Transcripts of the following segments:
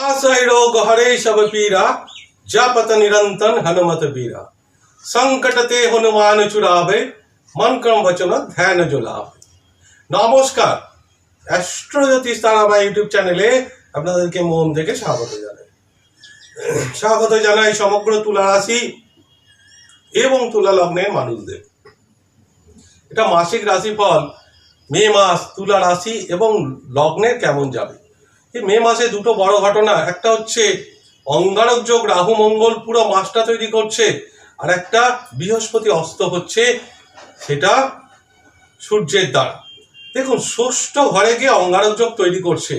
आसहि रोग हरे सब पीरा जपत निरंतन हनुमत बीरा संकट ते हनुमान चुरावे मन क्रम वचन ধ্যান জোলাবে নমস্কার অ্যাস্ট্রোজ্যোতিষ তারাবা ইউটিউব চ্যানেলে আপনাদেরকে মন থেকে স্বাগত জানাই স্বাগত জানাই সমগ্র তুলা রাশি এবং তুলা লগ্নের মানুষদের এটা মাসিক রাশিফল মে মাস তুলা রাশি এবং লগ্নের কেমন যাবে এই মে মাসে দুটো বড় ঘটনা। একটা হচ্ছে, অঙ্গারক যোগ রাহু মঙ্গল পুরো মাসটা তৈরি করছে, আর একটা বৃহস্পতি অস্ত হচ্ছে, সেটা সূর্যের দ্বারা। দেখুন, ষষ্ঠ ঘরে গিয়ে অঙ্গারক যোগ তৈরি করছে।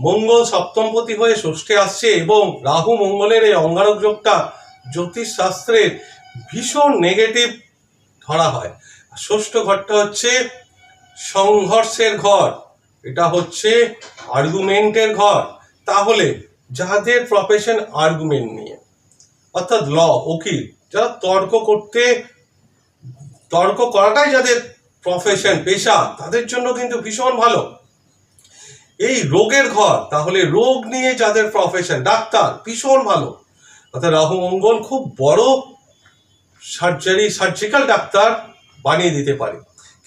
মঙ্গল সপ্তমপতি হয়ে ষষ্ঠে আসছে এবং রাহু মঙ্গলের এই অঙ্গারক যোগটা জ্যোতিষ শাস্ত্রের ভীষণ নেগেটিভ ধরা হয়। ষষ্ঠ ঘরটা হচ্ছে সংঘর্ষের ঘর। এটা হচ্ছে আর্গুমেন্টের ঘর। তাহলে যাদের প্রফেশন আর্গুমেন্ট নিয়ে, অর্থাৎ ল উকিল, যারা তর্ক করতে, তর্ক করাটাই যাদের প্রফেশন পেশা, তাদের জন্য কিন্তু ভীষণ ভালো। এই রোগের ঘর, তাহলে রোগ নিয়ে যাদের প্রফেশন ডাক্তার, ভীষণ ভালো। অর্থাৎ রাহু, মঙ্গল খুব বড় সার্জারি সার্জিক্যাল ডাক্তার বানিয়ে দিতে পারে।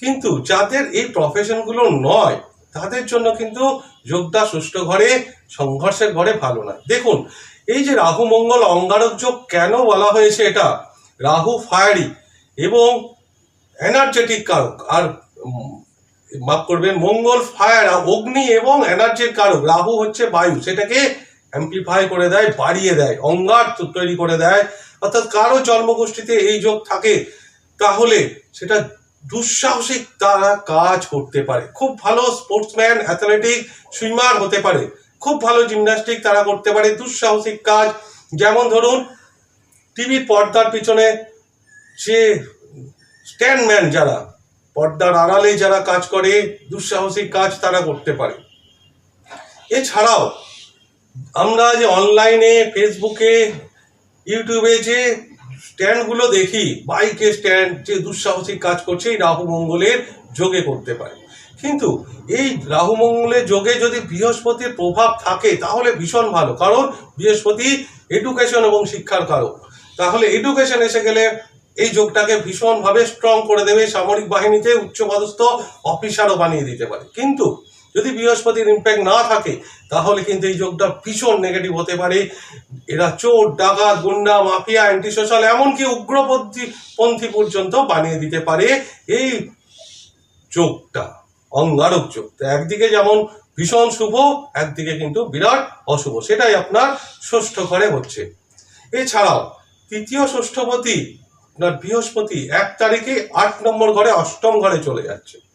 কিন্তু যাদের এই প্রফেশনগুলো নয় তাদের জন্য কিন্তু যোগদা ষষ্ঠ ঘরে, সংঘর্ষের ঘরে ভালো না। দেখুন, এই যে রাহু, মঙ্গল, অঙ্গারক যোগ কেন বলা হয়েছে এটা? রাহু ফায়ারি এবং এনার্জেটিক কারক। আর মাফ করবেন, মঙ্গল ফায়ার অগ্নি এবং এনার্জির কারক। রাহু হচ্ছে বায়ু, সেটাকে অ্যাম্পলিফাই করে দেয়, বাড়িয়ে দেয়, অঙ্গার তৈরি করে দেয়। অর্থাৎ কারও জন্মগোষ্ঠীতে এই যোগ থাকে, তাহলে সেটা দুঃসাহসিক তারা কাজ করতে পারে। খুব ভালো স্পোর্টসম্যান অ্যাথলেটিক সুইমার হতে পারে। খুব ভালো জিমন্যাস্টিক তারা করতে পারে, দুঃসাহসিক কাজ। যেমন ধরুন টিভির পর্দার পিছনে যে স্ট্যান্ডম্যান যারা, পর্দার আড়ালে যারা কাজ করে, দুঃসাহসিক কাজ তারা করতে পারে। এছাড়াও, আমরা যে অনলাইনে ফেসবুকে ইউটিউবে যে স্ট্যান্ডগুলো দেখি, বাইকে স্ট্যান্ড যে দুঃসাহসিক কাজ করছে, এই রাহু মঙ্গলের যোগে করতে পারে। কিন্তু এই রাহু মঙ্গলের যোগে যদি বৃহস্পতির প্রভাব থাকে, তাহলে ভীষণ ভালো। কারণ বৃহস্পতি এডুকেশন এবং শিক্ষার কারক। তাহলে এডুকেশন এসে গেলে এই যোগটাকে ভীষণভাবে স্ট্রং করে দেবে, সামরিক বাহিনীতে উচ্চপদস্থ অফিসারও বানিয়ে দিতে পারে। কিন্তু যদি বৃহস্পতির ইম্প্যাক্ট না থাকে, তাহলে কিন্তু এই যোগটা ভীষণ নেগেটিভ হতে পারে। এরা চোর, ডাকাত, গুন্ডা, মাফিয়া অ্যান্টি সোশ্যাল এমনকি উগ্রপন্থী, পন্থী পর্যন্ত বানিয়ে দিতে পারে এই যোগটা, অঙ্গারক যোগ। তো একদিকে যেমন ভীষণ শুভ, একদিকে কিন্তু বিরাট অশুভ। সেটাই আপনার ষষ্ঠ ঘরে হচ্ছে। এছাড়াও, তৃতীয় ষষ্ঠপতি, আপনার বৃহস্পতি এক তারিখে আট নম্বর ঘরে অষ্টম ঘরে চলে যাচ্ছে।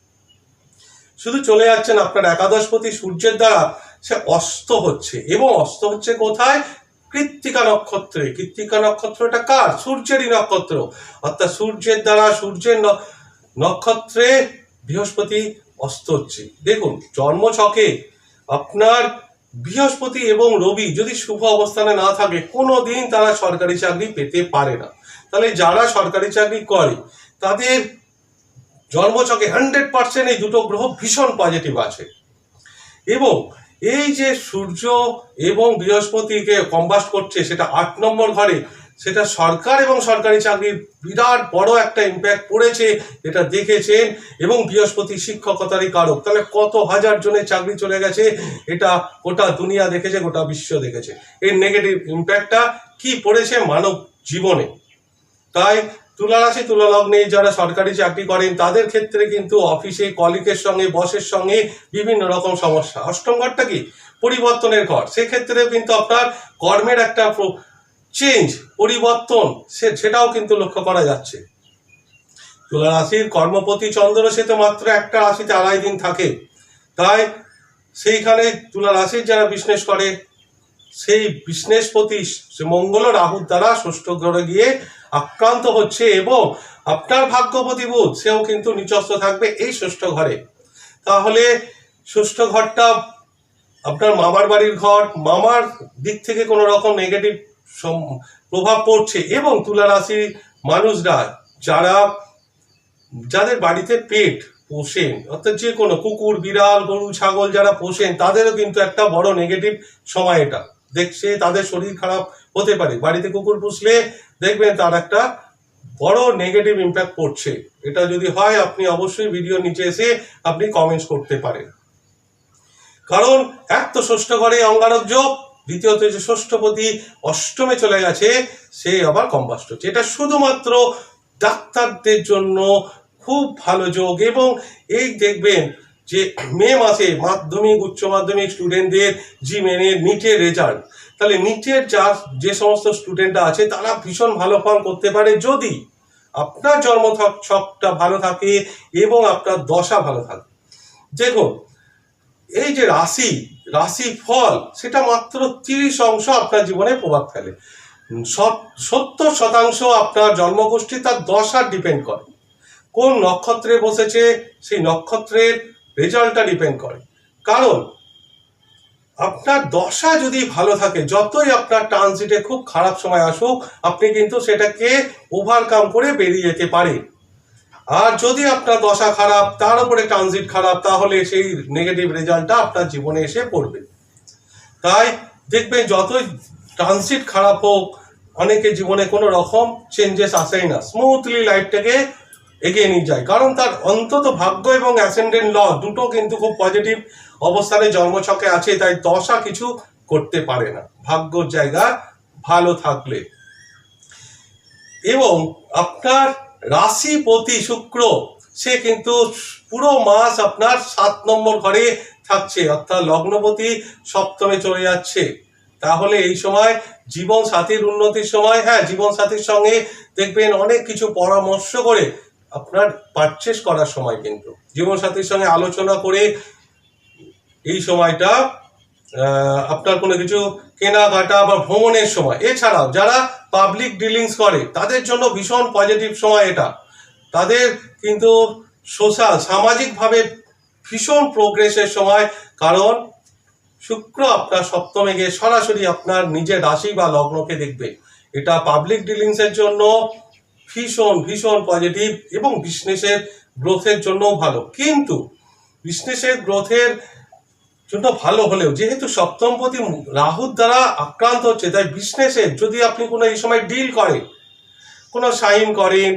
শুধু চলে যাচ্ছেন আপনার একাদশপতি সূর্যের দ্বারা, সে অস্ত হচ্ছে। এবং অস্ত হচ্ছে কোথায়? কৃত্তিকা নক্ষত্রে। কৃত্তিকা নক্ষত্রটা কার? সূর্যেরই নক্ষত্র। অর্থাৎ সূর্যের দ্বারা, সূর্যের নক্ষত্রে বৃহস্পতি অস্ত হচ্ছে। দেখুন, জন্মছকে আপনার বৃহস্পতি এবং রবি যদি শুভ অবস্থানে না থাকে, কোনো দিন তারা সরকারি চাকরি পেতে পারে না। তাহলে যারা সরকারি চাকরি করে, তাদের জন্মছকে হান্ড্রেড পার্সেন্ট এই দুটো গ্রহ ভীষণ পজিটিভ আছে। এবং এই যে সূর্য এবং বৃহস্পতিকে কম্বাস্ট করছে, সেটা আট নম্বর ঘরে, সেটা সরকার এবং সরকারি চাকরির বিরাট বড় একটা ইম্প্যাক্ট পড়েছে, এটা দেখেছেন। এবং বৃহস্পতি শিক্ষকতারই কারক, তাহলে কত হাজার জনের চাকরি চলে গেছে, এটা গোটা দুনিয়া দেখেছে, গোটা বিশ্ব দেখেছে। এর নেগেটিভ ইম্প্যাক্টটা কি পড়েছে মানব জীবনে? তাই তুলা রাশি তুলা লগ্নে যারা সরকারি চাকরি করেন, তাদের ক্ষেত্রে কিন্তু অফিসে কলিগের সঙ্গে বসের সঙ্গে বিভিন্ন রকম সমস্যা। অষ্টম ঘরটা কি? পরিবর্তনের ঘর। সেক্ষেত্রে কিন্তু আপনার কর্মের একটা চেঞ্জ পরিবর্তন, সে, সেটাও কিন্তু লক্ষ্য করা যাচ্ছে। তুলা রাশির কর্মপতি চন্দ্র সে তো মাত্র একটা রাশিতে আড়াই দিন থাকে। তাই সেইখানে তুলা রাশির যারা বিজনেস করে, সেই বিজনেসপতি মঙ্গল রাহুর দ্বারা ষষ্ঠ ঘরে গিয়ে আক্রান্ত হচ্ছে এবং আপনার ভাগ্যপতি বুধ, সেও কিন্তু নিচস্ত থাকবে এই ষষ্ঠ ঘরে। তাহলে ষষ্ঠ ঘরটা আপনার মামার বাড়ির ঘর, মামার দিক থেকে কোনো রকম নেগেটিভ প্রভাব পড়ছে এবং তুলা রাশির মানুষরা যারা, যাদের বাড়িতে পেট পোষেন, অর্থাৎ যে কোনো কুকুর, বিড়াল, গরু, ছাগল যারা পোষেন, তাদেরও কিন্তু একটা বড় নেগেটিভ সময় এটা। দেখছে, তাদের শরীর খারাপ হতে পারে। বাড়িতে কুকুর পুষলে দেখবেন তার একটা বড় নেগেটিভ ইম্প্যাক্ট পড়ছে। এটা যদি হয়, আপনি অবশ্যই ভিডিও নিচে এসে আপনি কমেন্টস করতে পারেন। কারণ, এক তো ষষ্ঠ ঘরে অঙ্গারক যোগ, দ্বিতীয়ত যে ষষ্ঠপতি অষ্টমে চলে গেছে, সে আবার কম্বাস্ট হচ্ছে। এটা শুধুমাত্র ডাক্তারদের জন্য খুব ভালো যোগ এবং এই দেখবেন যে মে মাসে মাধ্যমিক, উচ্চ মাধ্যমিক স্টুডেন্টদের জি মেনের নিটের রেজাল্ট তাহলে নিটের যা, যে সমস্ত স্টুডেন্টরা আছে, তারা ভীষণ ভালো ফল করতে পারে যদি আপনার জন্ম ছকটা ভালো থাকে এবং আপনার দশা ভালো থাকে। দেখুন, এই যে রাশি রাশি ফল, সেটা মাত্র তিরিশ অংশ আপনার জীবনে প্রভাব ফেলে। সত্তর শতাংশ আপনার জন্মগোষ্ঠী তার দশার ডিপেন্ড করে। কোন নক্ষত্রে বসেছে, সেই নক্ষত্রের রেজাল্টটা ডিপেন্ড করে। কারণ, আপনার দশা যদি ভালো থাকে, যতই আপনার ট্রানজিটে খুব খারাপ সময় আসুক, আপনি কিন্তু সেটাকে ওভারকাম করে বেরিয়ে যেতে পারেন। আর যদি আপনার দশা খারাপ, তার উপরে ট্রানজিট খারাপ, তাহলে সেই নেগেটিভ রেজাল্টটা আপনার জীবনে এসে পড়বে। তাই দেখবেন যতই ট্রানজিট খারাপ হোক অনেকে জীবনে কোনো রকম চেঞ্জেস আসেই না। স্মুথলি লাইফটাকে এগিয়ে নিয়ে যায়। কারণ তার অন্তত ভাগ্য এবং অ্যাসেন্ডেন্ট ল দুটো কিন্তু খুব পজিটিভ অবস্থানে জন্মছকে আছে, তাই দশা কিছু করতে পারে না। ভাগ্যর জায়গা ভালো থাকলে। এবং আপনার রাশিপতি শুক্র, সে কিন্তু পুরো মাস আপনার সাত নম্বর ঘরে থাকছে, অর্থাৎ লগ্নপতি সপ্তমে চলে যাচ্ছে। তাহলে এই সময় জীবন সাথীর উন্নতির সময় হ্যাঁ জীবন সাথীর সঙ্গে দেখবেন অনেক কিছু পরামর্শ করে আপনার পারচেস করার সময় কিন্তু। জীবন সাথীর সঙ্গে আলোচনা করে এই সময়টা আপনার কোনো কিছু কেনাকাটা বা ভ্রমণের সময়। এছাড়াও যারা পাবলিক ডিলিংস করে, তাদের জন্য ভীষণ পজিটিভ সময় এটা। তাদের কিন্তু সোশ্যাল সামাজিকভাবে ভীষণ প্রোগ্রেসের সময়, কারণ শুক্র আপনার সপ্তমে গিয়ে সরাসরি আপনার নিজের রাশি বা লগ্নকে দেখবে। এটা পাবলিক ডিলিংসের জন্য ভীষণ ভীষণ পজিটিভ এবং বিজনেসের গ্রোথের জন্যও ভালো। কিন্তু বিজনেসের গ্রোথের জন্য ভালো হলেও, যেহেতু সপ্তমপতি রাহুর দ্বারা আক্রান্ত হচ্ছে, তাই বিজনেসের যদি আপনি কোনো এই সময় ডিল করেন, কোনো সাইন করেন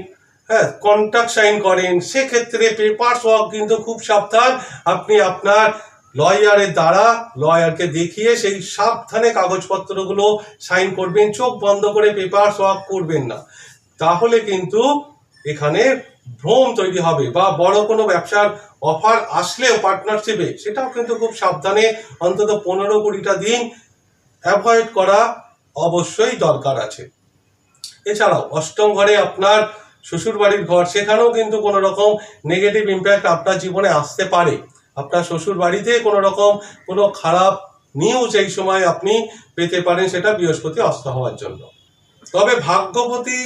হ্যাঁ কন্ট্রাক্ট সাইন করেন, সেক্ষেত্রে পেপার ওয়ার্ক কিন্তু খুব সাবধান। আপনি আপনার লয়ারের দ্বারা লয়ারকে দেখিয়ে সেই সাবধানে কাগজপত্রগুলো সাইন করবেন, চোখ বন্ধ করে পেপার ওয়ার্ক করবেন না। তাহলে কিন্তু এখানে ভ্রম তৈরি হবে বা বড় কোনো ব্যবসার অফার আসলেও পার্টনারশিপে সেটাও কিন্তু খুব সাবধানে অন্তত পনেরো কুড়িটা দিন অ্যাভয়েড করা অবশ্যই দরকার আছে। এছাড়াও, অষ্টম ঘরে আপনার শ্বশুর বাড়ির ঘর, সেখানেও কিন্তু কোনো রকম নেগেটিভ ইম্প্যাক্ট আপনার জীবনে আসতে পারে। আপনার শ্বশুর বাড়িতে কোনো রকম কোনো খারাপ নিউজ এই সময় আপনি পেতে পারেন, সেটা বৃহস্পতি অস্ত হওয়ার জন্য। তবে ভাগ্যপতি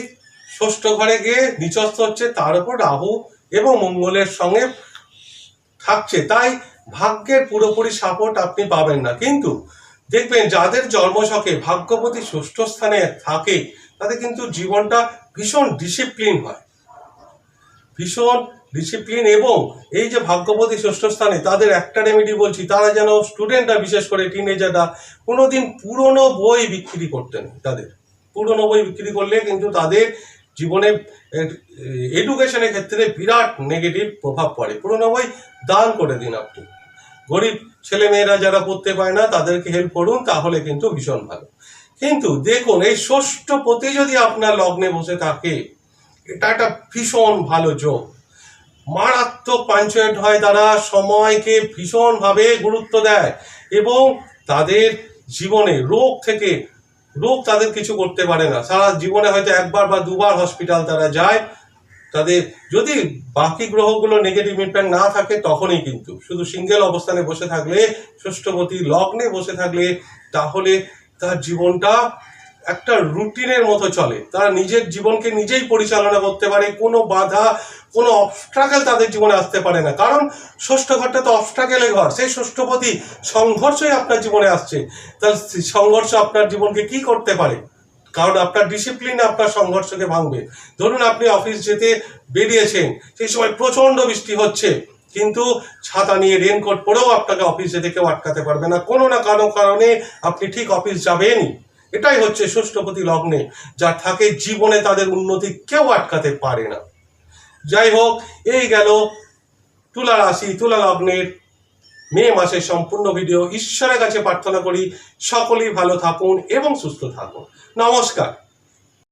ষষ্ঠ ঘরে গিয়ে নিচস্থ হচ্ছে, তার উপর রাহু এবং মঙ্গলের সঙ্গে থাকছে। তাই ভাগ্যের পুরোপুরি সাপোর্ট আপনি পাবেন না। কিন্তু দেখবেন, যাদের জন্মছকে ভাগ্যপতি ষষ্ঠ স্থানে থাকে, তাদের কিন্তু জীবনটা ভীষণ ডিসিপ্লিন হয়। ভীষণ ডিসিপ্লিন এবং এই যে ভাগ্যপতি ষষ্ঠ স্থানে তাদের একটা রেমেডি বলছি, তারা যেন স্টুডেন্টরা বিশেষ করে টিনেজাররা কোনোদিন পুরনো বই বিক্রি করতেন তাদের। পুরনো বই বিক্রি করলে কিন্তু তাদের জীবনে এডুকেশনের ক্ষেত্রে বিরাট নেগেটিভ প্রভাব পড়ে। পুরনো বই দান করে দিন আপনি। গরিব ছেলেমেয়েরা যারা পড়তে পায় না, তাদেরকে হেল্প করুন, তাহলে কিন্তু ভীষণ ভালো। কিন্তু দেখুন, এই ষষ্ঠ পতি যদি আপনার লগ্নে বসে থাকে, এটা একটা ভীষণ ভালো যোগ। মারাত্মক পাঞ্চুয়েট হয়, তারা সময়কে ভীষণভাবে গুরুত্ব দেয় এবং তাদের জীবনে রোগ থেকে রোগ তাদের কিছু করতে পারে না। সারা জীবনে হয়তো একবার বা দুবার হসপিটাল তারা যায়। তাদের যদি বাকি গ্রহগুলো নেগেটিভ ইম্প্যাক্ট না থাকে, তখনই কিন্তু। শুধু সিঙ্গেল অবস্থানে বসে থাকলে ষষ্ঠপতি লগ্নে বসে থাকলে, তাহলে তার জীবনটা একটা রুটিনের মতো চলে। তারা নিজের জীবনকে নিজেই পরিচালনা করতে পারে, কোনো বাধা, কোনো অবস্ট্রাকেল তাদের জীবনে আসতে পারে না। কারণ ষষ্ঠ ঘরটা তো অবস্ট্রাকেলের ঘর, সেই ষষ্ঠপতি সংঘর্ষই আপনার জীবনে আসছে। তাহলে সংঘর্ষ আপনার জীবনকে কি করতে পারে? কারণ আপনার ডিসিপ্লিন আপনার সংঘর্ষকে ভাঙবে। ধরুন আপনি অফিস যেতে বেরিয়েছেন, সেই সময় প্রচণ্ড বৃষ্টি হচ্ছে, কিন্তু ছাতা নিয়ে রেনকোট পরেও আপনাকে অফিসে থেকে কেউ আটকাতে পারবে না। কোনো না কারও কারণে আপনি ঠিক অফিস যাবেনই। এটাই হচ্ছে ষষ্ঠপতি লগ্নে যা থাকে জীবনে তাদের উন্নতি কেউ আটকাতে পারে না। যাই হোক, এই গেল তুলা রাশি, তুলা লগ্নের মে মাসের সম্পূর্ণ ভিডিও। ঈশ্বরের কাছে প্রার্থনা করি, সকলেই ভালো থাকুন এবং সুস্থ থাকুন। নমস্কার।